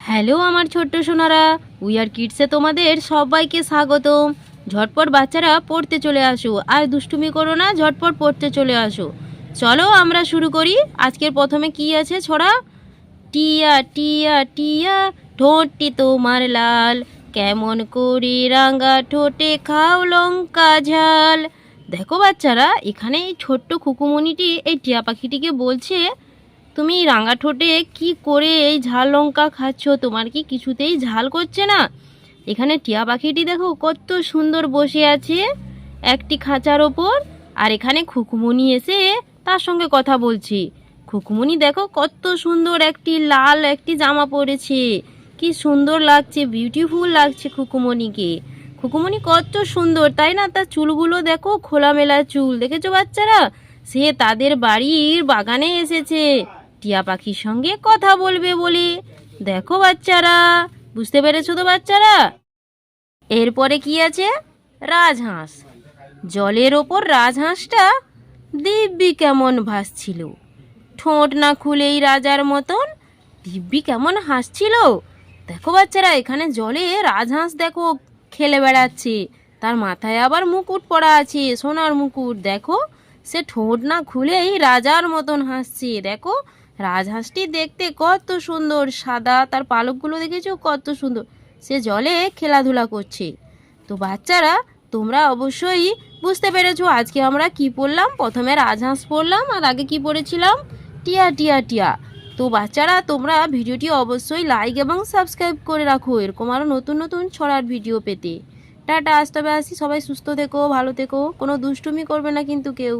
Hello আমার ছোট্ট Sonara we are কিডসে তোমাদের সবাইকে স্বাগতম। ঝটপট বাচ্চারা পড়তে চলে আসো, আর দুষ্টুমি করো না, ঝটপট পড়তে চলে আসো। চলো আমরা শুরু করি। আজকের প্রথমে কি আছে ছড়া? টিয়া টিয়া টিয়া, ঠোঁটটি তোমার লাল। কেমন করে রাঙা ঠোঁটে খাও লঙ্কা ঝাল। দেখো বাচ্চারা, এখানে এই ছোট্ট খুকুমণিটি, এই টিয়া পাখিটিকে বলছে তুমি রাঙা ঠোঁটে কি করে এই ঝাল লঙ্কা খাচ্ছ? তোমার কি কিছুতেই ঝাল করছে না? এখানে টিয়া পাখিটি দেখো কত সুন্দর বসে আছে একটি খাঁচার ওপর, আর এখানে খুকুমনি এসে তার সঙ্গে কথা বলছে। খুকুমনি দেখো কত সুন্দর একটি লাল একটি জামা পরেছে। কি সুন্দর লাগছে বিউটিফুল লাগছে খুকুমনিকে খুকুমনি কত সুন্দর, তাই না? তার চুলগুলো দেখো খোলামেলা চুল। দেখেছ বাচ্চারা? সে তাদের বাড়ির বাগানে এসেছে। টিয়া পাখির সঙ্গে কথা বলবে বলে। দেখো বাচ্চারা, বুঝতে পেরেছ তো বাচ্চারা? এরপরে কি আছে? রাজহাঁস। জলের ওপর রাজহাঁসটা দিব্যি কেমন ভাসছিল। ঠোঁট না খুলেই রাজার মতন দিব্যি কেমন হাসছিল। দেখো বাচ্চারা, এখানে জলে রাজহাঁস দেখো খেলে বেড়াচ্ছে। তার মাথায় আবার মুকুট পরা আছে, সোনার মুকুট। দেখো, সে ঠোঁট না খুলেই রাজার মতন হাসছে। দেখো রাজহাঁসটি দেখতে কত সুন্দর। সাদা তার পালকগুলো দেখেছ? কত সুন্দর। সে জলে খেলাধুলা করছে। তো বাচ্চারা, তোমরা অবশ্যই বুঝতে পেরেছ আজকে আমরা কি পড়লাম। প্রথমে রাজহাঁস পড়লাম আর আগে কি পড়েছিলাম? টিয়া টিয়া টিয়া। তো বাচ্চারা, তোমরা ভিডিওটি অবশ্যই লাইক এবং সাবস্ক্রাইব করে রাখো। এরকম আরও নতুন নতুন ছড়ার ভিডিও পেতে। টাটা, আজ তবে আসি। সবাই সুস্থ থেকো, ভালো থেকো। কোনো দুষ্টুমি করবে না কিন্তু কেউ।